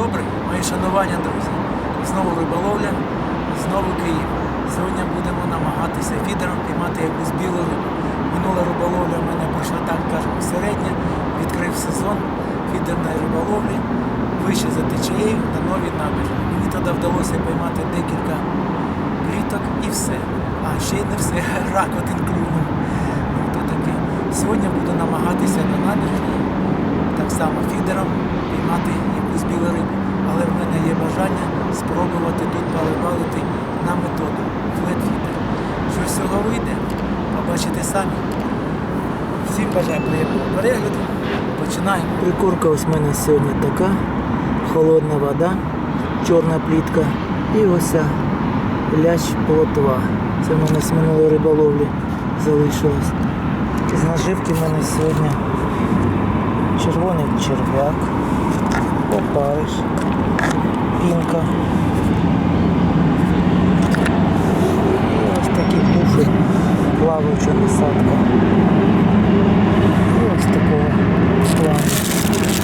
добре, мої шанування, друзі. Знову риболовля, знову Київ. Сьогодні будемо намагатися фідером піймати якусь білу рибу. Минула риболовля в мене пройшла так, кажемо, середня. Відкрив сезон фідерної риболовлі, вище за течією на новій набережні. Мені тоді вдалося поймати декілька пліток і все. А ще й не все, рак один клюнув. Ну. Сьогодні буду намагатися на набережній так само фідером піймати білу рибу. Але в мене є бажання спробувати тут порибалити на методу флет-фідер. Що з цього вийде, побачите самі. Всім бажаю приємного перегляду. Починаємо. Прикурка ось в мене сьогодні така. Холодна вода, чорна плітка і ось лящ плотва. Це в мене з минулої риболовлі залишилось. З наживки в мене сьогодні червоний черв'як, опариш, пінка. І ось такі туфи, плаваюча насадка. І ось такого плану.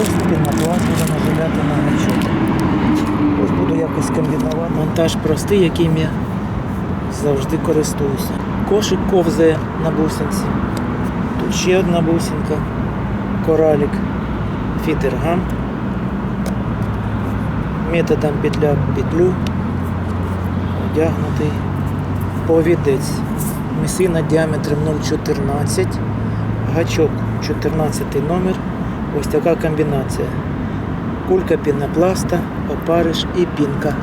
Ось пінопласт буде наживляти на гачок. Ось буду якось комбінувати. Монтаж простий, яким я завжди користуюся. Кошик ковзає на бусинці. Тут ще одна бусинка. Коралік фідергам. Методом петля петлю. Одягнутий повідець. Місина діаметром 0,14. Гачок 14 номер. Ось така комбінація. Кулька пінопласта, опариш і пінка.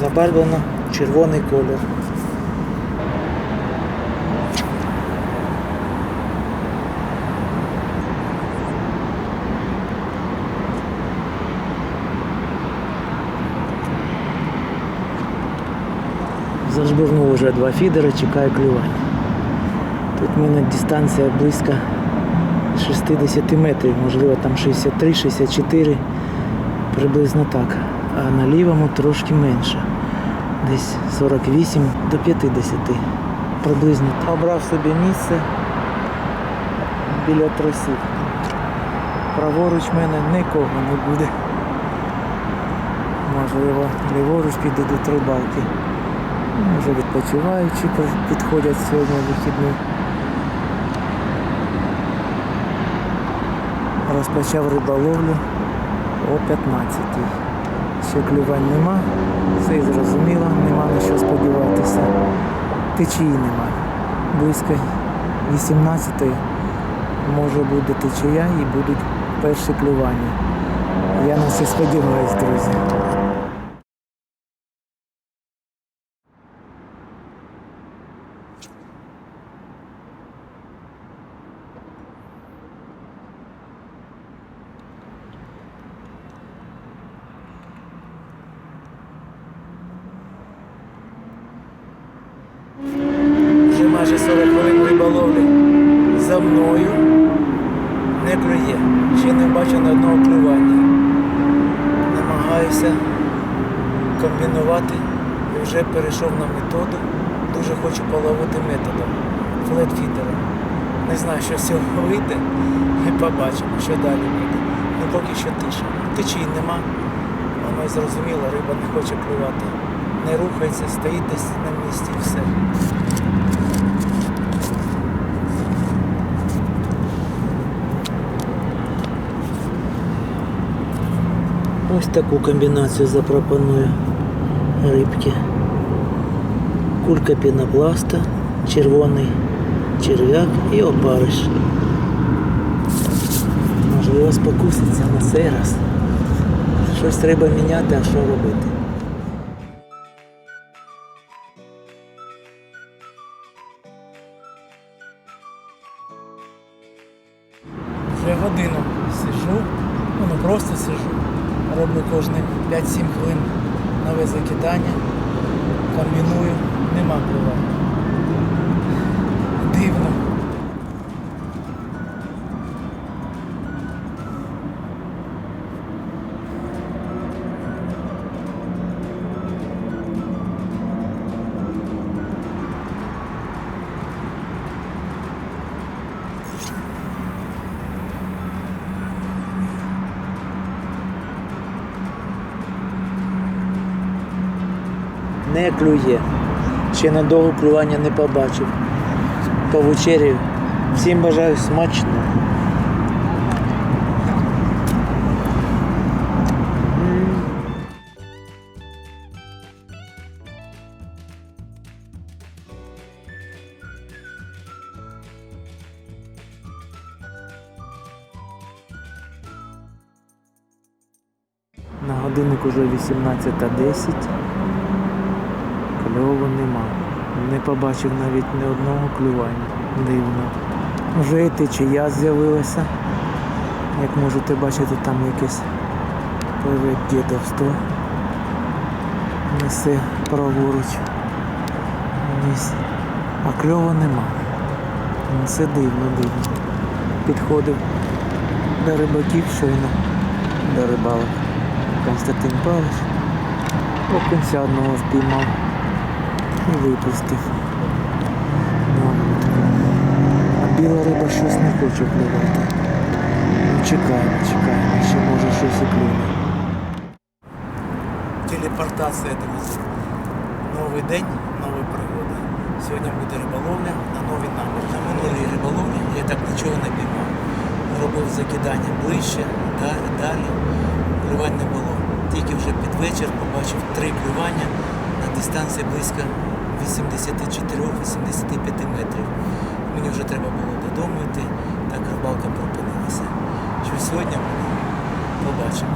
Забарвлено червоний колір. Зажбурнув вже два фідери, чекаю клювання. Тут в мене дистанція близько 60 метрів, можливо там 63-64, приблизно так. А на лівому трошки менше. Десь 48 до 50. Приблизно. так. Обрав собі місце біля тросів. Праворуч в мене нікого не буде. Можливо, ліворуч піду до рибалки. Може відпочиваючи підходять сьогодні вихідні. Розпочав риболовлю о 15 Ще клювань нема, все зрозуміло, нема на що сподіватися. Течії нема. Близько 18 може буде течія і будуть перші клювання. Я на це сподіваюсь, друзі. Вже майже 40 хвилин риболовлі за мною не клює. Ще не бачу ні одного клювання. Намагаюся комбінувати і вже перейшов на методу. Дуже хочу половити методом флетфідером. Не знаю, що з цього вийде і побачимо, що далі буде. Ну поки що тиша. Течії нема. Воно і зрозуміло, риба не хоче клювати. Не рухається, стоїть десь на місці і все. Ось таку комбінацію запропоную рибки. Кулька пінопласта, червоний черв'як і опариш. Можливо, спокуситься на цей раз. Щось треба міняти, а що робити? Не клює. Ще надовго клювання не побачив. Повечеряю. Всім бажаю смачно. На годинник уже 18.10. Кльову нема. Не побачив навіть ні одного клювання. Дивно. Вже і течія з'явилася. Як можете бачити, там якесь пливе дідовство. Несе праворуч. Вниз. А кльову нема. Це дивно, дивно. Підходив до рибаків щойно, до рибалок. Константин Павлович окунця одного впіймав і випустив. А біла риба щось не хоче клювати. Ну, чекаємо, чекаємо, ще може щось і клюне. Телепортація, друзі. Новий день, нові пригоди. Сьогодні буде риболовля на новий намір. На минулій риболовлі я так нічого не піймав. Робив закидання ближче, далі, далі. Клювань не було. Тільки вже під вечір побачив три клювання на дистанції близько 84-85 метрів. Мені вже треба було додому йти, так рибалка припинилася. Що сьогодні буде, побачимо.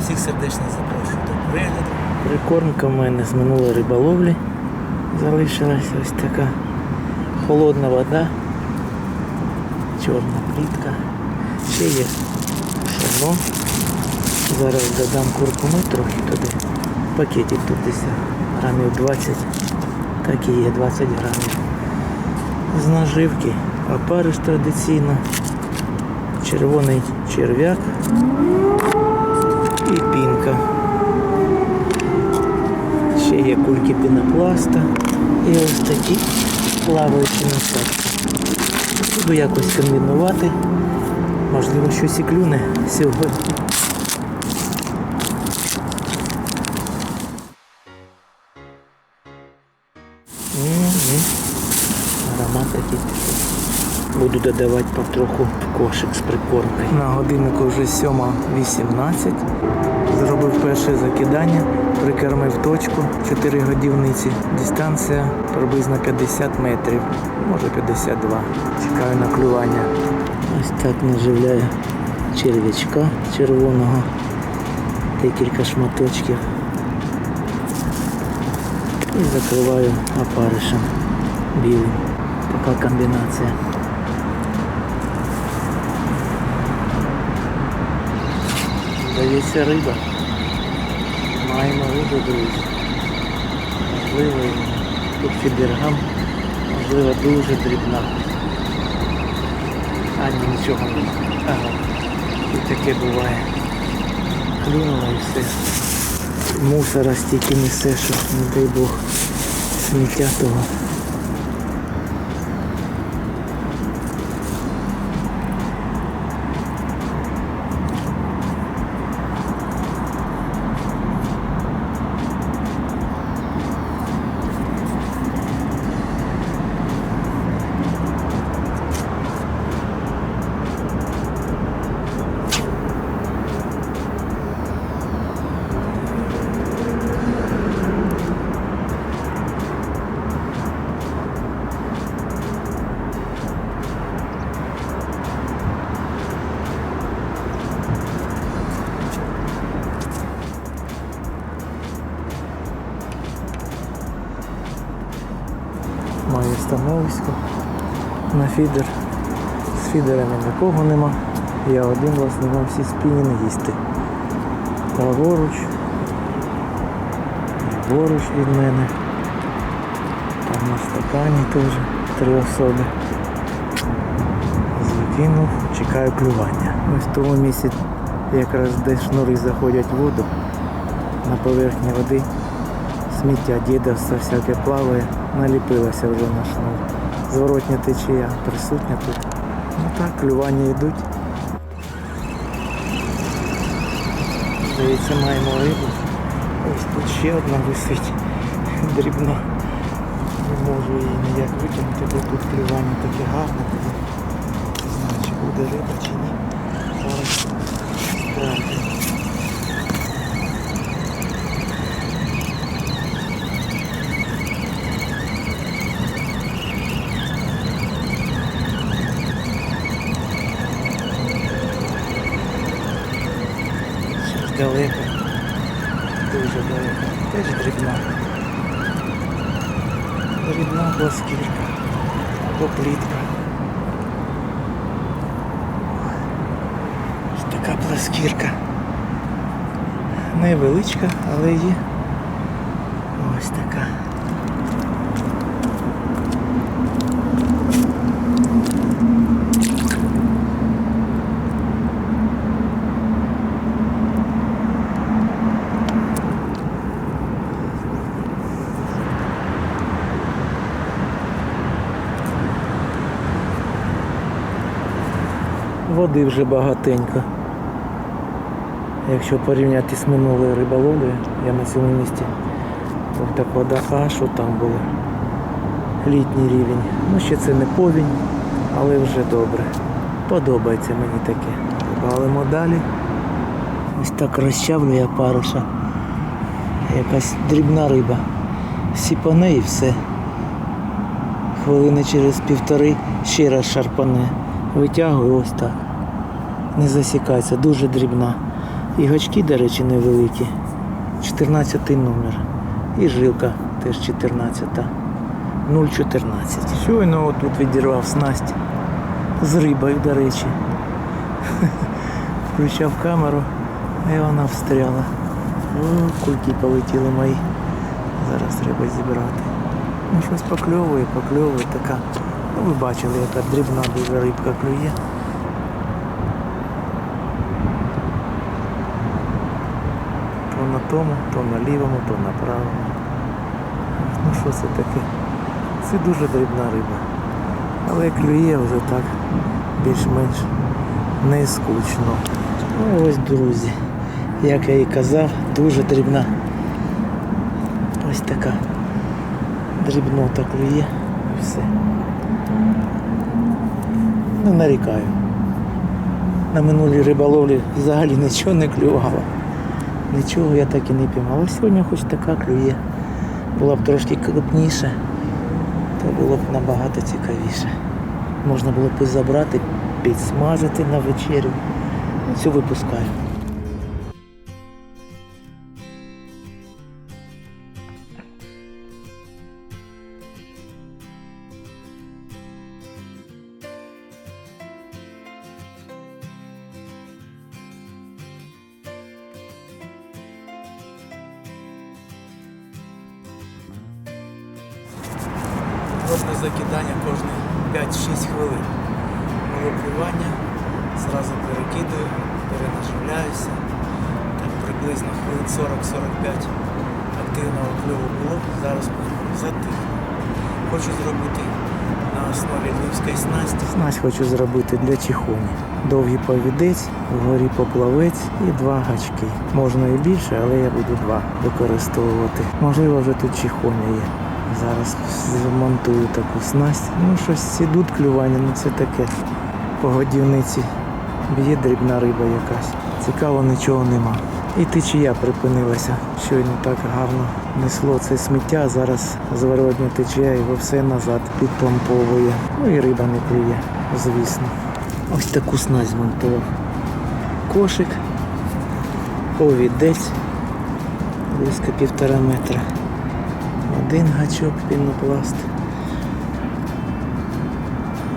Всіх сердечно запрошую до перегляду. Прикормка в мене з минулої риболовлі залишилась ось така холодна вода, чорна плітка. Ще є пшено. Зараз додам куркуми трохи туди. Пакетик тут десь грамів 20. Так і є 20 грамів. З наживки. Опариш традиційно. Червоний черв'як і пінка. Ще є кульки пінопласта і ось такі плаваючі насадки. Буду якось комбінувати. Можливо, щось і клюне сьогодні. Додавати потроху в кошик з прикормкою. На годиннику вже 7.18. Зробив перше закидання, прикормив точку 4 годівниці. Дистанція приблизно 50 метрів, може 52. Чекаю на клювання. Ось так наживляю черв'ячка червоного. Декілька шматочків. І закриваю опаришем білим. Така комбінація. Здається риба. Маємо рибу, друзі. Можливо, тут фідергам, можливо, дуже дрібна. А ні, нічого не. Ага. І таке буває. Клюнула і все. Мусора стільки несе, що не дай Бог сміття того. Становисько на фідер. З фідерами нікого нема. Я один в основному всі спінінгісти. Праворуч. Ліворуч від мене. Там на стакані теж три особи. Закинув, чекаю клювання. Ось в тому місці якраз де шнури заходять в воду. На поверхні води сміття дідовство всяке плаває, наліпилося вже на шнур. Зворотня течія присутня тут. Ну так, клювання йдуть. Здається, маємо рибу. Ось тут ще одна висить. дрібна. Не можу її ніяк витягнути, бо тут клювання таке гарне. Не знаю, чи буде риба, чи ні. Зараз спробую. Щось далеко. Дуже далеко. Теж дрібна. Дрібна плоскірка. Поплітка. Ось така плоскірка. Невеличка, але є. Ось така. Води вже багатенько. Якщо порівняти з минулою риболовлею, я на цьому місці був так вода, а що там було? Літній рівень. Ну ще це не повінь, але вже добре. Подобається мені таке. Валимо далі. Ось так розчавлює паруша. Якась дрібна риба. Сіпане і все. Хвилини через півтори ще раз шарпане. Витягую ось так. Не засікається, дуже дрібна. І гачки, до речі, невеликі. 14 номер. І жилка теж 14. 0,14. Щойно отут відірвав снасть з рибою, до речі. Включав камеру і вона встряла. О, кульки полетіли мої. Зараз треба зібрати. Ну, щось покльовує, покльовує така. Ну, ви бачили, яка дрібна дуже рибка клює. То на тому, то на лівому, то на правому. Ну що це таке? Це дуже дрібна риба. Але клює вже так більш-менш не скучно. Ну ось, друзі, як я і казав, дуже дрібна. Ось така дрібнота клює і все. Не нарікаю. На минулій риболовлі взагалі нічого не клювало. Нічого я так і не піймав. Але сьогодні хоч така клює. Була б трошки крупніше, то було б набагато цікавіше. Можна було б і забрати, підсмажити на вечерю. Цю випускаю. Пробне закидання кожні 5-6 хвилин. Нове плювання, зразу перекидую, перенаживляюся. Так приблизно хвилин 40-45 активного кльову було, зараз затихну. Хочу зробити на основі львівської снасті. Снасть хочу зробити для чихоні. Довгий повідець, вгорі поплавець і два гачки. Можна і більше, але я буду два використовувати. Можливо, вже тут чихоня є. Зараз змонтую таку снасть. Ну, щось ідуть клювання, ну це таке. По годівниці б'є дрібна риба якась. Цікаво, нічого нема. І течія припинилася. Щойно так гарно несло це сміття, зараз зворотня течія його все назад підпомповує. Ну і риба не клює, звісно. Ось таку снасть змонтував. Кошик, повідець близько півтора метра. Один гачок пінопласт.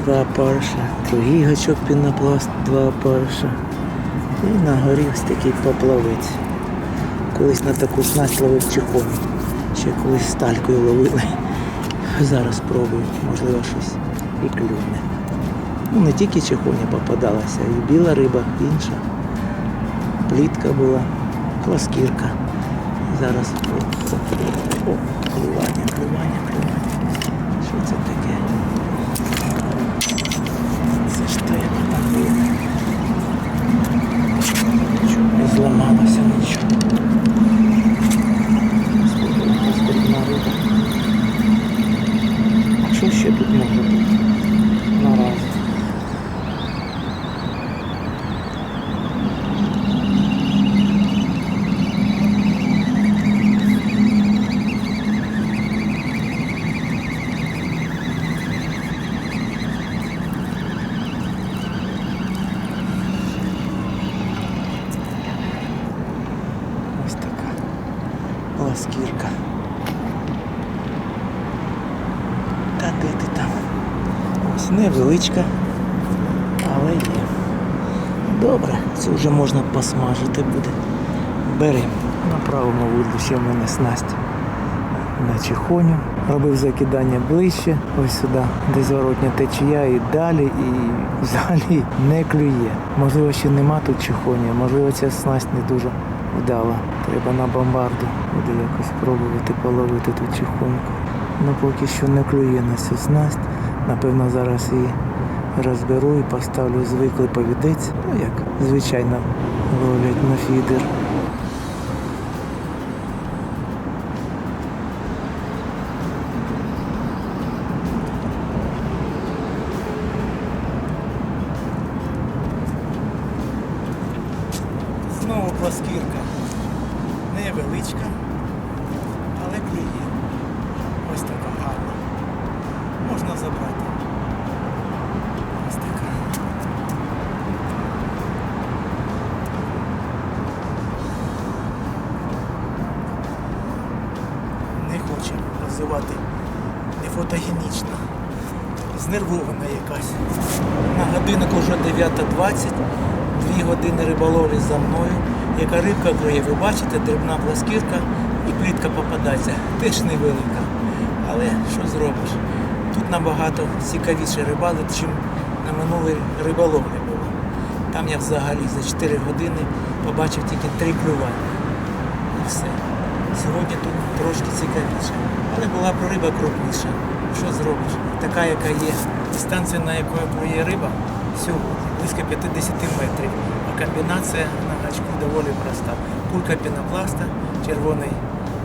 Два парша. Другий гачок пінопласт, два парша. І на горі ось такий поплавець. Колись на таку снасть ловив чихоні. Ще колись сталькою ловили. Зараз спробую, можливо, щось і клюне. Ну, не тільки чихоня попадалася, і біла риба, інша. Плітка була, пласкірка. Зараз о, о, о, клювання, клювання, клювання. Що це таке? Це ж треба так робити. Нічого не зламалося, нічого. Сподіваюся, дрібна риба. Ось невеличка, але є. Добре, це вже можна посмажити буде. Беремо. На правому вудлі в мене снасть на чихоню. Робив закидання ближче, ось сюди, де зворотня течія і далі, і взагалі не клює. Можливо, ще нема тут чихоні, можливо, ця снасть не дуже вдала. Треба на бомбарду буде якось пробувати половити ту чихоньку. Ну поки що не клює на цю снасть. Напевно, зараз її розберу і поставлю звиклий повідець, ну як звичайно ловлять на фідер. Знову пласкірка. Невеличка, але клює. Ось така гарна. Можна забрати. 20, дві години риболовлі за мною. Яка рибка клює, ви бачите, дрібна пласкірка і плітка попадається. Теж невелика. Але що зробиш? Тут набагато цікавіше рибали, ніж на минулій риболовлі було. Там я взагалі за 4 години побачив тільки три клювання. І все. Сьогодні тут трошки цікавіше. Але була б риба крупніша. Що зробиш? Така, яка є. Дистанція, на якої плює риба, сьогодні. близько 50 метрів. А комбінація на гачку доволі проста. Пулька пінопласта, червоний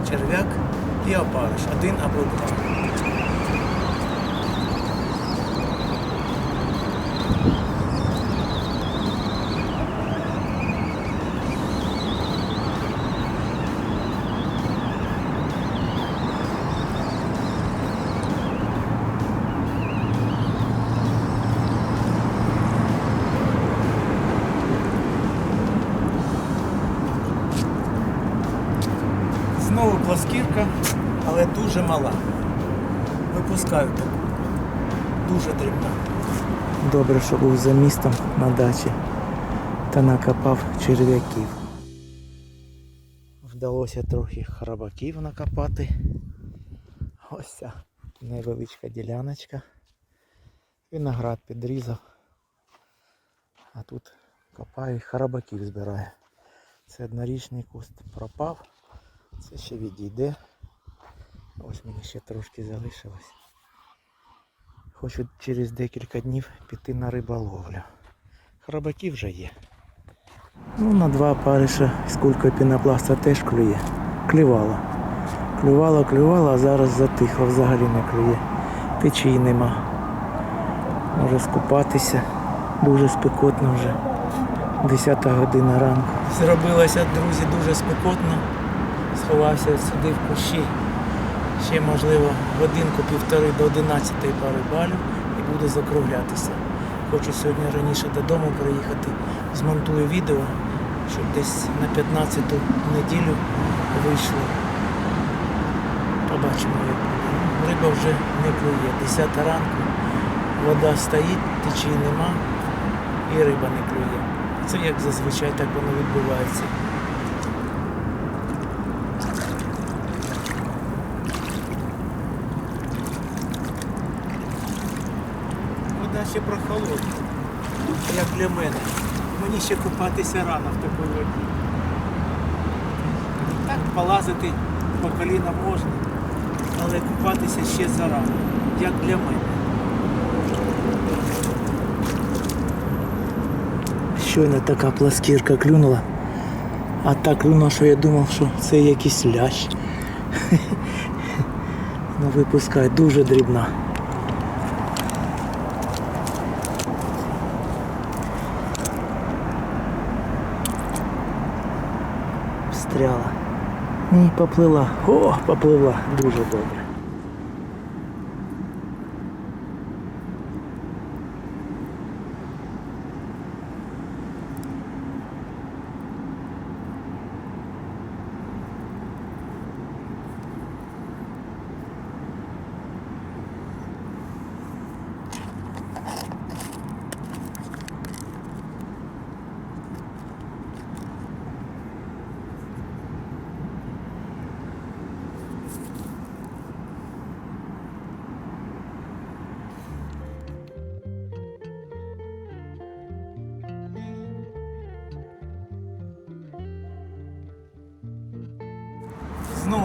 черв'як і опариш. Один або два. Але дуже мала. Випускаю таку. Дуже дрібна. Добре, що був за містом на дачі та накопав черв'яків. Вдалося трохи храбаків накопати. Ось ця невеличка діляночка. Виноград підрізав. А тут копаю і храбаків збираю. Це однорічний куст пропав. Це ще відійде. Ось мені ще трошки залишилось. Хочу через декілька днів піти на риболовлю. Храбаки вже є. Ну, на два париша з кулькою пінопласта теж клює. Клювала. Клювала, клювала, а зараз затихло, взагалі не клює. Течії нема. Може скупатися. Дуже спекотно вже. 10 година ранку. Зробилося, друзі, дуже спекотно. Сховався сюди в кущі. Ще, можливо, годинку-півтори до 11 пари балю і буду закруглятися. Хочу сьогодні раніше додому приїхати, змонтую відео, щоб десь на 15-ту неділю вийшло. Побачимо, як буде. Риба вже не клює. 10 ранку, вода стоїть, течії нема і риба не клює. Це як зазвичай так воно відбувається. Вода ще прохолодна, як для мене. Мені ще купатися рано в такій воді. Так полазити по коліна можна, але купатися ще зарано, як для мене. Щойно така пласкірка клюнула. А так клюнула, що я думав, що це якийсь лящ. Ну випускай, дуже дрібна. Встряла. Поплила. О, поплила. Дуже добре.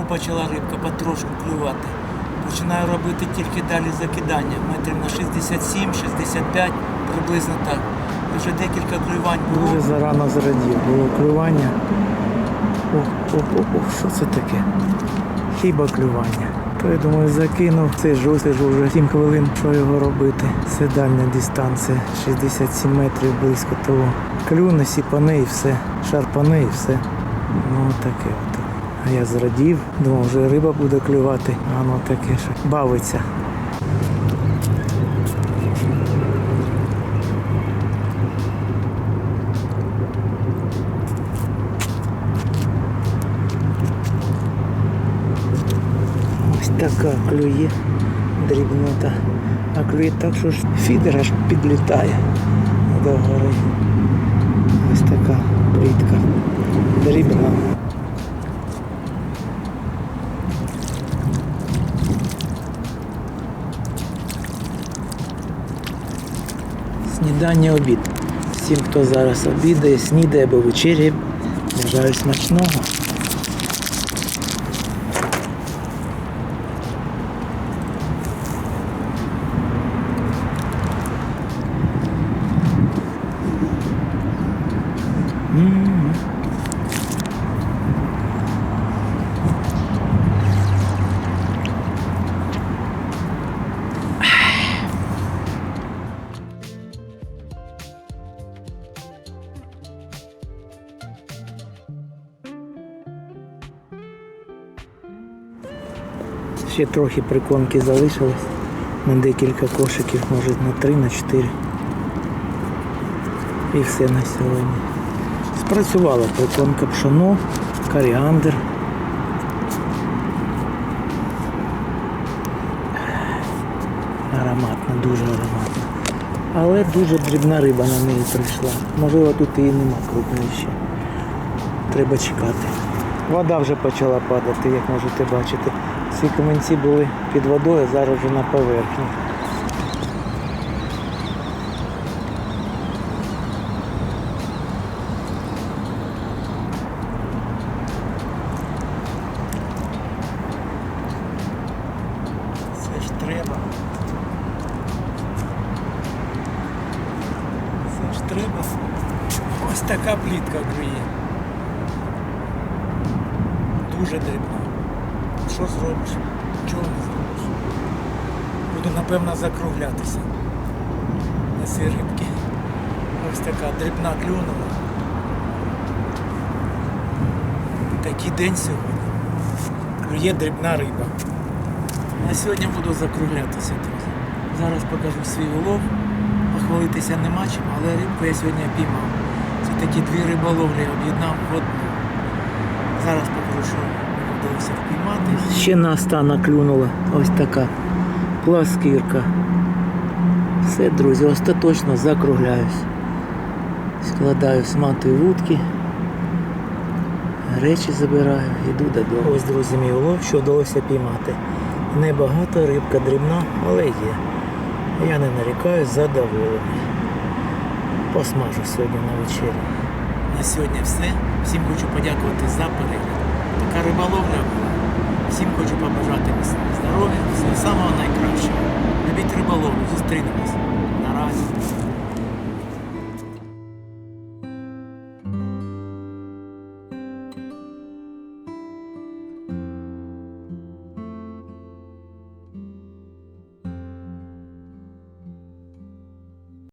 Почала рибка потрошку клювати. Починаю робити тільки далі закидання. Метрів на 67-65, приблизно так. Вже декілька клювань було. Дуже зарано зрадів. Було клювання. О, о, о, о, що це таке? Хіба клювання. То я думаю, закинув цей жу, сижу вже 7 хвилин, що його робити. Це дальня дистанція, 67 метрів близько того. Клюне, сіпане і все. Шарпане і все. Ну таке. А я зрадів, думав, вже риба буде клювати, а воно таке, що бавиться. Ось така клює дрібнота. А клює так, що ж фідер аж підлітає до гори. Ось така плітка. Дрібна. Снідання обід. Всім, хто зараз обідає, снідає або вечеряє, бажаю смачного. Ще трохи прикормки залишилось. На декілька кошиків, може на три, на чотири. І все на сьогодні. Спрацювала прикормка пшоно, коріандр. Ароматна, дуже ароматна. Але дуже дрібна риба на неї прийшла. Можливо, тут її нема крупної ще. Треба чекати. Вода вже почала падати, як можете бачити. Ці каменці були під водою, зараз вже на поверхні. Це ж треба. Це ж треба. Ось така плітка клює. Дуже дрібна. Що зробиш? Чого не зробиш? Буду напевно закруглятися на ці рибки. Ось така дрібна клюнула. Такий день сьогодні. Клює дрібна риба. На сьогодні буду закруглятися, друзі. Зараз покажу свій улов. Похвалитися нема чим, але рибку я сьогодні піймав. Це такі дві риболовлі об'єднав в одну. Зараз покажу, що мені впіймати. Ще на остана клюнула. Ось така пласкірка. Все, друзі, остаточно закругляюсь. Складаю сматую вудки. Речі забираю, йду додому. Ось, друзі, мій улов, що вдалося піймати. Небагато, рибка дрібна, але є. Я не нарікаю, задоволений. Посмажу сьогодні на вечерю. На сьогодні все. Всім хочу подякувати за перегляд. Така риболовля була. Всім хочу побажати здоров'я, всього самого найкращого. Любіть риболовлю, зустрінемось. Наразі.